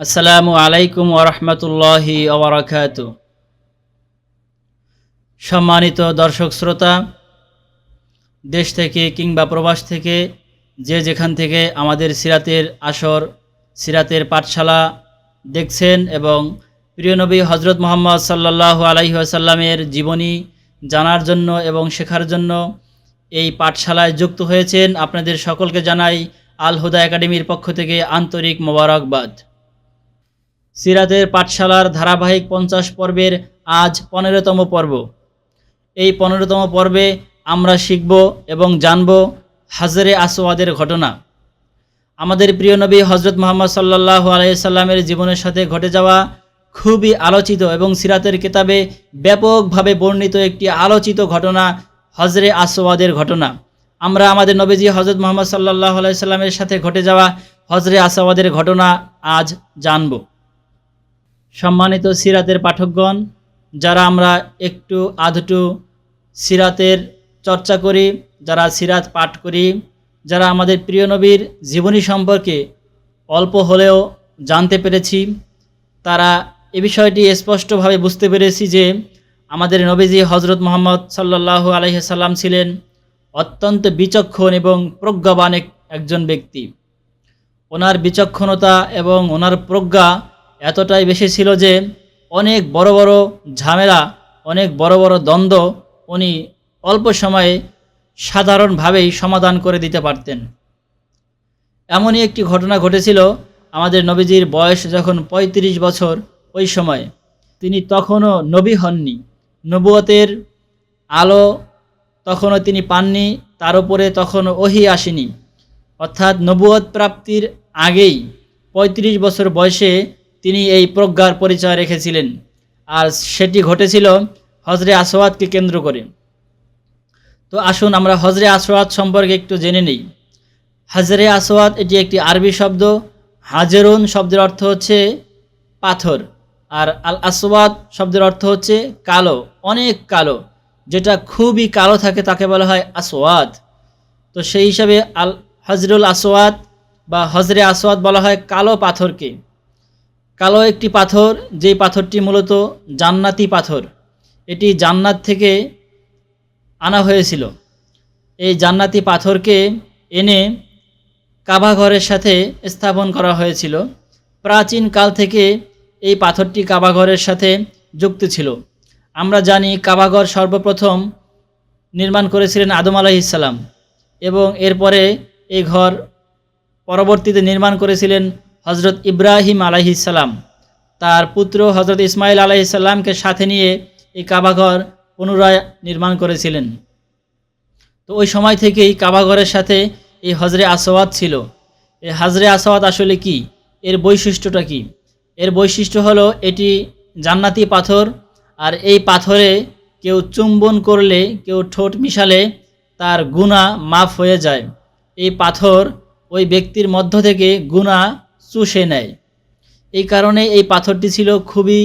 আসসালামু আলাইকুম ওরহমতুল্লাহি ওবরাকাত সম্মানিত দর্শক শ্রোতা, দেশ থেকে কিংবা প্রবাস থেকে যে যেখান থেকে আমাদের সিরাতের আসর, সিরাতের পাঠশালা দেখছেন এবং প্রিয় নবী হজরত মোহাম্মদ সাল্লাহ আলাইহি আসাল্লামের জীবনী জানার জন্য এবং শেখার জন্য এই পাঠশালায় যুক্ত হয়েছেন, আপনাদের সকলকে জানাই আল হুদা একাডেমির পক্ষ থেকে আন্তরিক মোবারকবাদ। সিরাতের পাঠশালার ধারাবাহিক পঞ্চাশ পর্বের আজ পনেরোতম পর্ব। এই পনেরোতম পর্বে আমরা শিখব এবং জানব হাজরে আসওয়াদের ঘটনা। আমাদের প্রিয় নবী হজরত মোহাম্মদ সাল্লাহ আলাইসাল্লামের জীবনের সাথে ঘটে যাওয়া খুবই আলোচিত এবং সিরাতের কিতাবে ব্যাপকভাবে বর্ণিত একটি আলোচিত ঘটনা হজরে আসওয়াদের ঘটনা। আমরা আমাদের নবীজি হজরত মোহাম্মদ সাল্লাহ আলাইসাল্লামের সাথে ঘটে যাওয়া হজরে আসওয়াদের ঘটনা আজ জানব। সম্মানিত সিরাতের পাঠকগণ, যারা আমরা একটু আধটু সিরাতের চর্চা করি, যারা সিরাত পাঠ করি, যারা আমাদের প্রিয় নবীর জীবনী সম্পর্কে অল্প হলেও জানতে পেরেছি, তারা এ বিষয়টি স্পষ্টভাবে বুঝতে পেরেছি যে আমাদের নবীজি হজরত মোহাম্মদ সাল্লাহ আলহিসাল্লাম ছিলেন অত্যন্ত বিচক্ষণ এবং প্রজ্ঞাবান এক- একজন ব্যক্তি। ওনার বিচক্ষণতা এবং ওনার প্রজ্ঞা এতটাই বেশি ছিল যে অনেক বড় বড় ঝামেলা, অনেক বড় বড় দ্বন্দ্ব উনি অল্প সময়ে সাধারণভাবেই সমাধান করে দিতে পারতেন। এমনই একটি ঘটনা ঘটেছিল আমাদের নবীজির বয়স যখন ৩৫ বছর ওই সময়। তিনি তখনও নবী হননি। নবুয়তের আলো তখনও তিনি পাননি, তার উপরে তখনও ওহি আসেনি। অর্থাৎ নবুয়ত প্রাপ্তির আগেই ৩৫ বছর বয়সে তিনি এই প্রজ্ঞার পরিচয় রেখেছিলেন। আর সেটি ঘটেছিল হজরে আসওয়াদকে কেন্দ্র করে। তো আসুন আমরা হজরে আসওয়াদ সম্পর্কে একটু জেনে নিই। হাজরে আসওয়াদ এটি একটি আরবি শব্দ। হাজেরুন শব্দের অর্থ হচ্ছে পাথর। আর আল আসওয়াদ শব্দের অর্থ হচ্ছে কালো, অনেক কালো। যেটা খুবই কালো থাকে তাকে বলা হয় আসওয়াদ। তো সেই হিসাবে আল হজরুল আসওয়াদ বা হজরে আসওয়াদ বলা হয় কালো পাথরকে। কালো একটি পাথর, যেই পাথরটি মূলত জান্নাতি পাথর, এটি জান্নাত থেকে আনা হয়েছিল। এই জান্নাতি পাথরকে এনে কাবাঘরের সাথে স্থাপন করা হয়েছিল। প্রাচীন কাল থেকে এই পাথরটি কাবাঘরের সাথে যুক্ত ছিল। আমরা জানি কাবাঘর সর্বপ্রথম নির্মাণ করেছিলেন আদম আলাইসাল্লাম এবং এরপরে এই ঘর পরবর্তীতে নির্মাণ করেছিলেন হজরত ইব্রাহিম আলাইহিসাল্লাম তার পুত্র হজরত ইসমাইল আলাইসাল্লামকে সাথে নিয়ে এই কাবাঘর পুনরায় নির্মাণ করেছিলেন। তো ওই সময় থেকেই কাবাঘরের সাথে এই হজরে আসওয়াদ ছিল। এই হজরে আসওয়াদ আসলে কি? এর বৈশিষ্ট্যটা কি? এর বৈশিষ্ট্য হলো এটি জান্নাতি পাথর, আর এই পাথরে কেউ চুম্বন করলে, কেউ ঠোঁট মিশালে তার গুণা মাফ হয়ে যায়। এই পাথর ওই ব্যক্তির মধ্য থেকে গুণা চুষে নেয়। এই কারণে এই পাথরটি ছিল খুবই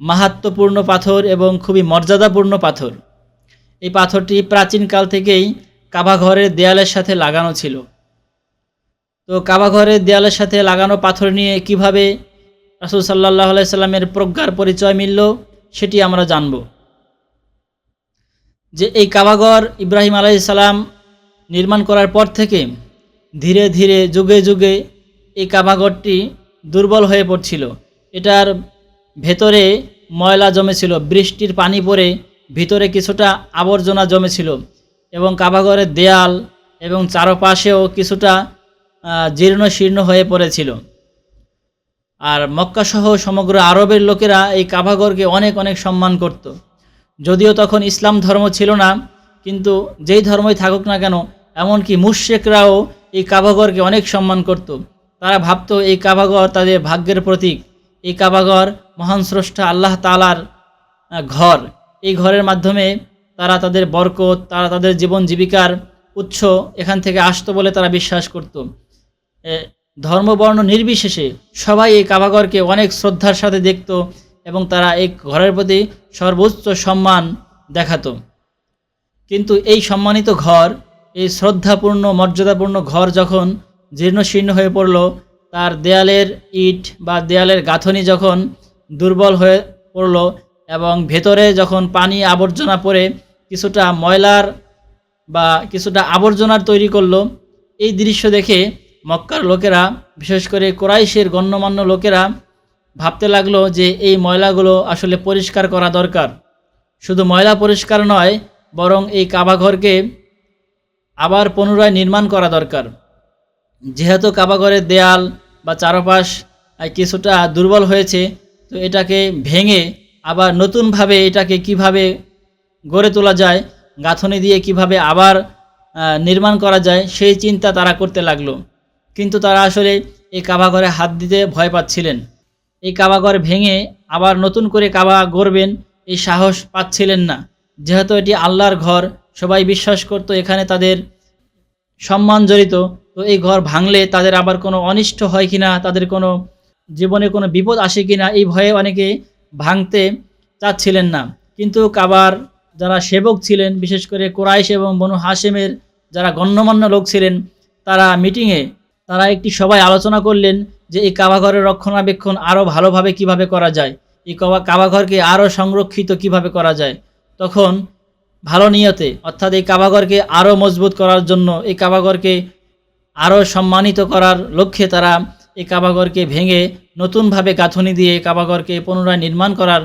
মাহাত্মপূর্ণ পাথর এবং খুবই মর্যাদাপূর্ণ পাথর। এই পাথরটি প্রাচীনকাল থেকেই কাবাঘরের দেয়ালের সাথে লাগানো ছিল। তো কাবাঘরের দেয়ালের সাথে লাগানো পাথর নিয়ে কীভাবে রাসুল সাল্লাহ আলাইসাল্লামের প্রজ্ঞার পরিচয় মিলল, সেটি আমরা জানব। যে এই কাবাঘর ইব্রাহিম আলাইসাল্লাম নির্মাণ করার পর থেকে ধীরে ধীরে যুগে যুগে এই কাবাঘরটি দুর্বল হয়ে পড়ছিল। এটার ভেতরে ময়লা জমেছিল, বৃষ্টির পানি পড়ে ভিতরে কিছুটা আবর্জনা জমেছিল এবং কাবাঘরের দেয়াল এবং চারপাশেও কিছুটা জীর্ণ শীর্ণ হয়ে পড়েছিল। আর মক্কাসহ সমগ্র আরবের লোকেরা এই কাবাঘরকে অনেক অনেক সম্মান করত। যদিও তখন ইসলাম ধর্ম ছিল না, কিন্তু যেই ধর্মই থাকুক না কেন, এমনকি মুশ্রেকরাও এই কাবাঘরকে অনেক সম্মান করত। তারা ভাবতো এই কাবাঘর তাদের ভাগ্যের প্রতীক। এই কাবাঘর মহান স্রষ্টা আল্লাহ তালার ঘর। এই ঘরের মাধ্যমে তারা তাদের বরকত, তারা তাদের জীবন জীবিকার উৎস এখান থেকে আসতো বলে তারা বিশ্বাস করত। ধর্মবর্ণ নির্বিশেষে সবাই এই কাবাঘরকে অনেক শ্রদ্ধার সাথে দেখত এবং তারা এই ঘরের প্রতি সর্বোচ্চ সম্মান দেখাতো। কিন্তু এই সম্মানিত ঘর, এই শ্রদ্ধাপূর্ণ, মর্যাদাপূর্ণ ঘর যখন জীর্ণশীর্ণ হয়ে পড়ল। তার দেয়ালের ইট বা দেয়ালের গাঁথনি যখন দুর্বল হয়ে পড়ল এবং ভেতরে যখন পানি আবর্জনা পড়ে কিছুটা ময়লার বা কিছুটা আবর্জনার তৈরি করল, এই দৃশ্য দেখে মক্কার লোকেরা, বিশেষ করে কোরাইশের গণ্যমান্য লোকেরা ভাবতে লাগল যে এই ময়লাগুলো আসলে পরিষ্কার করা দরকার। শুধু ময়লা পরিষ্কার নয়, বরং এই কাবাঘরকে আবার পুনরায় নির্মাণ করা দরকার। যেহেতু কাবাঘরের দেয়াল বা চারপাশ কিছুটা দুর্বল হয়েছে, তো এটাকে ভেঙে আবার নতুনভাবে এটাকে কীভাবে গড়ে তোলা যায়, গাঁথনি দিয়ে কীভাবে আবার নির্মাণ করা যায়, সেই চিন্তা তারা করতে লাগল। কিন্তু তারা আসলে এই কাবাঘরে হাত দিতে ভয় পাচ্ছিলেন। এই কাবাঘর ভেঙে আবার নতুন করে কাবা গড়বেন এই সাহস পাচ্ছিলেন না। যেহেতু এটি আল্লাহর ঘর, সবাই বিশ্বাস করত এখানে তাদের সম্মান জড়িত। তো এই ঘর ভাঙলে তাদের আবার কোনো অনিষ্ট হয় কিনা, তাদের কোনো জীবনে কোনো বিপদ আসে কিনা, এই ভয়ে অনেকে ভাঙতে চাচ্ছিলেন না। কিন্তু কাবার যারা সেবক ছিলেন, বিশেষ করে কোরাইশ এবং বনু হাসেমের যারা গণ্যমান্য লোক ছিলেন, তারা মিটিংয়ে তারা একটি সবাই আলোচনা করলেন যে এই কাবাঘরের রক্ষণাবেক্ষণ আরও ভালোভাবে কীভাবে করা যায়, এই কাবা কাবাঘরকে আরও সংরক্ষিত কীভাবে করা যায়। তখন ভালো নিয়তে, অর্থাৎ এই কাবাঘরকে আরও মজবুত করার জন্য, এই কাবাঘরকে আরও সম্মানিত করার লক্ষ্যে তারা এই কাবাঘরকে ভেঙে নতুনভাবে গাঁথনি দিয়ে কাবাঘরকে পুনরায় নির্মাণ করার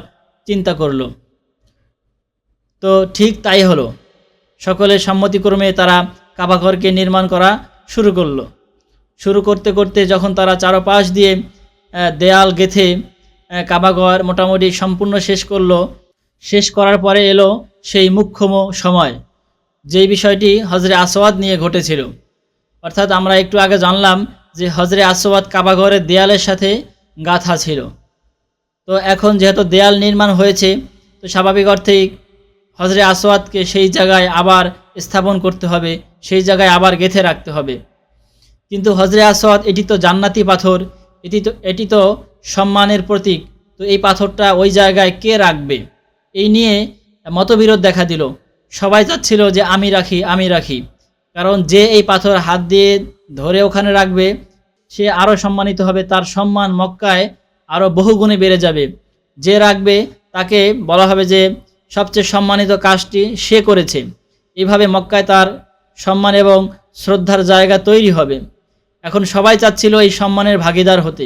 চিন্তা করল। তো ঠিক তাই হলো। সকলের সম্মতিক্রমে তারা কাবাঘরকে নির্মাণ করা শুরু করল। শুরু করতে করতে যখন তারা চারপাশ দিয়ে দেয়াল গেথে কাবাঘর মোটামুটি সম্পূর্ণ শেষ করল, শেষ করার পরে এলো সেই মুখ্যম সময়, যেই বিষয়টি হজরে আসওয়াদ নিয়ে ঘটেছিল। অর্থাৎ আমরা একটু আগে জানলাম যে হজরে আসওয়াদ কাবাঘরের দেয়ালের সাথে গাঁথা ছিল। তো এখন যেহেতু দেয়াল নির্মাণ হয়েছে, তো স্বাভাবিক অর্থেই হজরে আসওয়াদকে সেই জায়গায় আবার স্থাপন করতে হবে, সেই জায়গায় আবার গেথে রাখতে হবে। কিন্তু হজরে আসওয়াদ, এটি তো জান্নাতি পাথর, এটি তো এটি তো সম্মানের প্রতীক, তো এই পাথরটা ওই জায়গায় কে রাখবে? এই নিয়ে মতবিরোধ দেখা দিল। সবাই চাচ্ছিল যে আমি রাখি আমি রাখি। কারণ যে এই পাথর হাত দিয়ে ধরে ওখানে রাখবে, সে আরও সম্মানিত হবে, তার সম্মান মক্কায় আরও বহুগুণে বেড়ে যাবে। যে রাখবে, তাকে বলা হবে যে সবচেয়ে সম্মানিত কাজটি সে করেছে। এভাবে মক্কায় তার সম্মান এবং শ্রদ্ধার জায়গা তৈরি হবে। এখন সবাই চাচ্ছিল এই সম্মানের ভাগিদার হতে।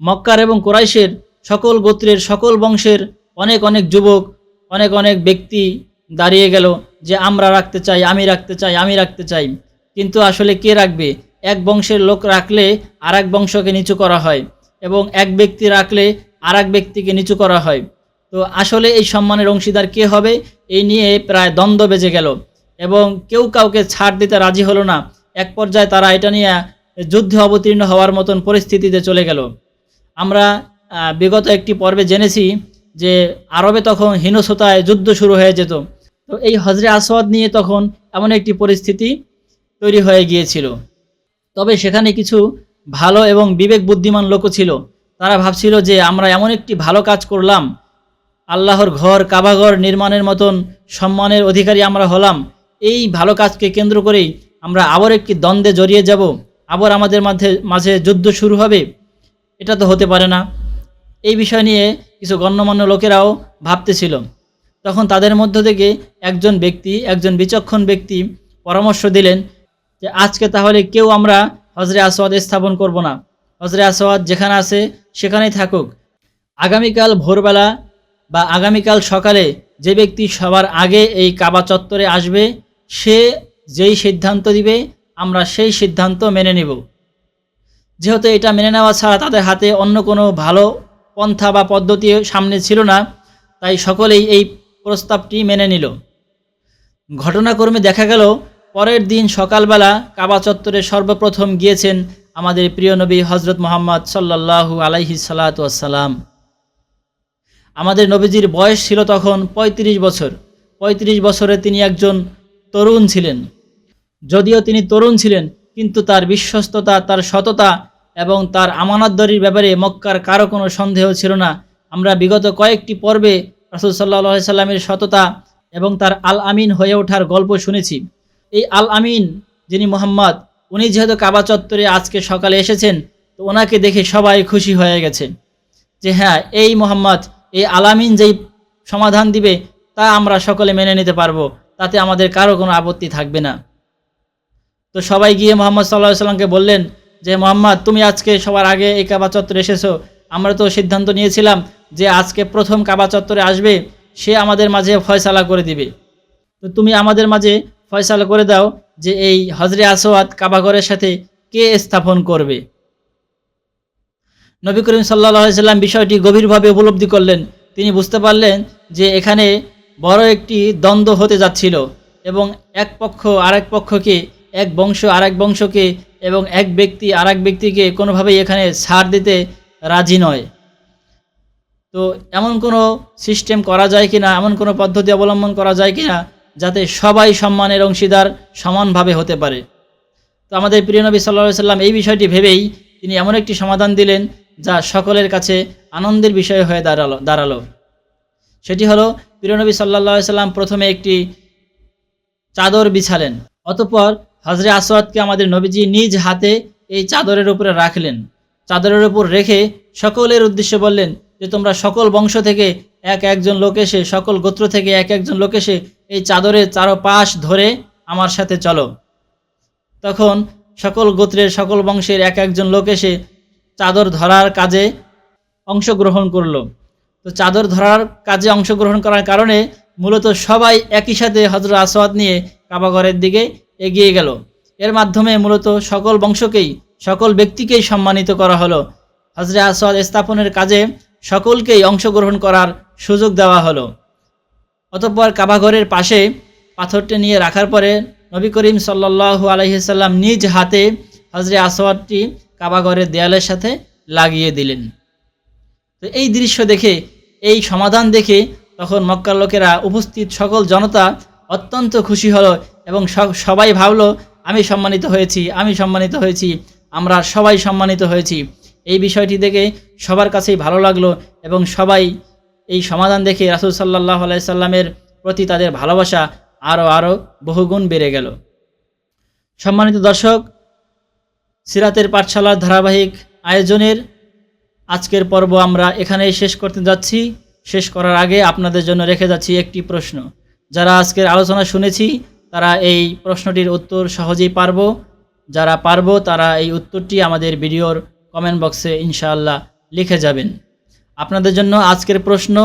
মক্কার এবং কোরাইশের সকল গোত্রের, সকল বংশের অনেক অনেক যুবক, অনেক অনেক ব্যক্তি দাঁড়িয়ে গেল যে আমরা রাখতে চাই, আমি রাখতে চাই, আমি রাখতে চাই। কিন্তু আসলে কে রাখবে? এক বংশের লোক রাখলে আর বংশকে নিচু করা হয় এবং এক ব্যক্তি রাখলে আর এক ব্যক্তিকে নিচু করা হয়। তো আসলে এই সম্মানের অংশীদার কে হবে? এই নিয়ে প্রায় দ্বন্দ্ব বেজে গেল এবং কেউ কাউকে ছাড় দিতে রাজি হলো না। এক পর্যায়ে তারা এটা নিয়ে যুদ্ধে অবতীর্ণ হওয়ার মতন পরিস্থিতিতে চলে গেল। আমরা বিগত একটি পর্বে জেনেছি যে আরবে তখন হিংসতায় যুদ্ধ শুরু হয়ে যেত। তো এই হজরে আসওয়াদ নিয়ে তখন এমন একটি পরিস্থিতি তৈরি হয়ে গিয়েছিল। তবে সেখানে কিছু ভালো এবং বিবেক বুদ্ধিমান লোকও ছিল। তারা ভাবছিল যে আমরা এমন একটি ভালো কাজ করলাম। আল্লাহর ঘর, কাবাঘর নির্মাণের মতন সম্মানের অধিকারী আমরা হলাম। এই ভালো কাজকে কেন্দ্র করেই আমরা আবার একটি দ্বন্দ্বে জড়িয়ে যাব। আবার আমাদের মাঝে মাঝে যুদ্ধ শুরু হবে। এটা তো হতে পারে না। এই বিষয় নিয়ে কিছু গণ্যমান্য লোকেরাও ভাবতেছিল। তখন তাদের মধ্য থেকে একজন ব্যক্তি, একজন বিচক্ষণ ব্যক্তি পরামর্শ দিলেন যে আজকে তাহলে কেউ আমরা হজরে আসওয়াদ স্থাপন করব না। হজরে আসওয়াদ যেখানে আছে সেখানেই থাকুক। আগামীকাল ভোরবেলা বা আগামীকাল সকালে যে ব্যক্তি সবার আগে এই কাবা চত্বরে আসবে, সে যেই সিদ্ধান্ত দিবে, আমরা সেই সিদ্ধান্ত মেনে নেব। যেহেতু এটা মেনে নেওয়া ছাড়া তাদের হাতে অন্য কোনো ভালো পন্থা বা পদ্ধতি সামনে ছিল না, তাই সকলেই এই প্রস্তাবটি মেনে নিল। ঘটনাক্রমে দেখা গেল, পরের দিন সকালবেলা কাবা চত্বরে সর্বপ্রথম গিয়েছেন আমাদের প্রিয় নবী হজরত মোহাম্মদ সাল্লাল্লাহু আলাইহি সালাতাম আমাদের নবীজির বয়স ছিল তখন ৩৫ বছর। ৩৫ বছরে তিনি একজন তরুণ ছিলেন। যদিও তিনি তরুণ ছিলেন, কিন্তু তার বিশ্বস্ততা, তার সততা এবং তার আমানতদারির ব্যাপারে মক্কার কারও কোনো সন্দেহ ছিল না। আমরা বিগত কয়েকটি পর্বে রাসুল সাল্লাহ সাল্লামের সততা এবং তার আল আমিন হয়ে ওঠার গল্প শুনেছি। এই আল আমিন যিনি মোহাম্মদ, উনি যেহেতু কাবা চত্বরে আজকে সকালে এসেছেন, তো ওনাকে দেখে সবাই খুশি হয়ে গেছে যে হ্যাঁ এই মোহাম্মদ, এই আলামিন যেই সমাধান দিবে, তা আমরা সকলে মেনে নিতে পারব, তাতে আমাদের কারও কোনো আপত্তি থাকবে না। তো সবাই গিয়ে মোহাম্মদ সাল্লাহ সাল্লামকে বললেন যে, মোহাম্মদ, তুমি আজকে সবার আগে এই কাবা চত্বরে এসেছ, আমরা তো সিদ্ধান্ত নিয়েছিলাম যে আজকে প্রথম কাবা চত্বরে আসবে, সে আমাদের মাঝে ফয়সালা করে দিবে। তো তুমি আমাদের মাঝে ফয়সালা করে দাও যে এই হজরে আসোয়াদ কাবাগরের সাথে কে স্থাপন করবে। নবী করিম সাল্লাহ সাল্লাম বিষয়টি গভীরভাবে উপলব্ধি করলেন। তিনি বুঝতে পারলেন যে এখানে বড় একটি দ্বন্দ্ব হতে যাচ্ছিল এবং এক পক্ষ আরেক পক্ষকে, এক বংশ আরেক বংশকে এবং এক ব্যক্তি আরেক ব্যক্তিকে কোনোভাবেই এখানে ছাড় দিতে রাজি নয়। তো এমন কোনো সিস্টেম করা যায় কি না এমন কোনো পদ্ধতি অবলম্বন করা যায় কি না যাতে সবাই সম্মানের অংশীদার সমানভাবে হতে পারে? তো আমাদের প্রিয় নবী সাল্লা সাল্লাম এই বিষয়টি ভেবেই তিনি এমন একটি সমাধান দিলেন যা সকলের কাছে আনন্দের বিষয় হয়ে দাঁড়াল দাঁড়াল। সেটি হলো প্রিয়নবী সাল্লা সাল্লাম প্রথমে একটি চাদর বিছালেন, অতঃপর হজরে আসওয়াদকে আমাদের নবীজি নিজ হাতে এই চাদরের উপরে রাখলেন। চাদরের উপর রেখে সকলের উদ্দেশ্যে বললেন যে তোমরা সকল বংশ থেকে এক একজন লোক এসে, সকল গোত্র থেকে এক একজন লোক এসে এই চাদরের চারপাশ ধরে আমার সাথে চলো। তখন সকল গোত্রের, সকল বংশের এক একজন লোক এসে চাদর ধরার কাজে অংশগ্রহণ করল। তো চাদর ধরার কাজে অংশগ্রহণ করার কারণে মূলত সবাই একই সাথে হজরত আসওয়াদ নিয়ে কাবাঘরের দিকে এগিয়ে গেল। এর মাধ্যমে মূলত সকল বংশকেই, সকল ব্যক্তিকেই সম্মানিত করা হলো। হজরে আসওয়াদ স্থাপনের কাজে সকলকেই অংশগ্রহণ করার সুযোগ দেওয়া হলো। অতঃপর কাবাঘরের পাশে পাথরটি নিয়ে রাখার পরে নবী করিম সাল্লাল্লাহু আলহিসাল্লাম নিজ হাতে হজরে আসওয়াদটি কাবাঘরের দেয়ালের সাথে লাগিয়ে দিলেন। তো এই দৃশ্য দেখে, এই সমাধান দেখে তখন মক্কার লোকেরা উপস্থিত সকল জনতা অত্যন্ত খুশি হলো এবং সবাই ভাবলো, আমি সম্মানিত হয়েছি, আমি সম্মানিত হয়েছি, আমরা সবাই সম্মানিত হয়েছি। এই বিষয়টি দেখে সবার কাছেই ভালো লাগল এবং সবাই এই সমাধান দেখে রাসুল সাল্লাহ আলাইসাল্লামের প্রতি তাদের ভালোবাসা আরও আরও বহুগুণ বেড়ে গেল। সম্মানিত দর্শক, সিরাতের পাঠশালার ধারাবাহিক আয়োজনের আজকের পর্ব আমরা এখানেই শেষ করতে যাচ্ছি। শেষ করার আগে আপনাদের জন্য রেখে যাচ্ছি একটি প্রশ্ন। যারা আজকের আলোচনা শুনেছি, তারা এই প্রশ্নটির উত্তর সহজেই পারব। যারা পারব, তারা এই উত্তরটি আমাদের ভিডিওর কমেন্ট বক্সে ইনশাআল্লাহ লিখে যাবেন। আপনাদের জন্য আজকের প্রশ্ন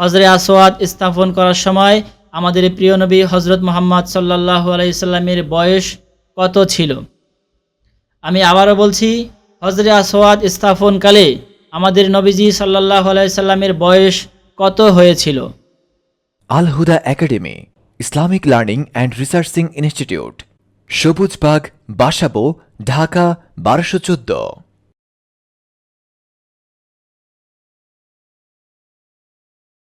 হজরে আসওয়াদ স্থাপন করার সময় আমাদের প্রিয় নবী হজরত মোহাম্মদ সাল্লাহ আলাইসাল্লামের বয়স কত ছিল? আমি আবারও বলছি হজরে আসওয়াদ স্থাপনকালে আমাদের নবীজি সাল্লাহ আলাইসাল্লামের বয়স কত হয়েছিল? Al Huda academy, Islamic learning and researching institute Sabujbagh Basabo, Dhaka, বারোশো চোদ্দ।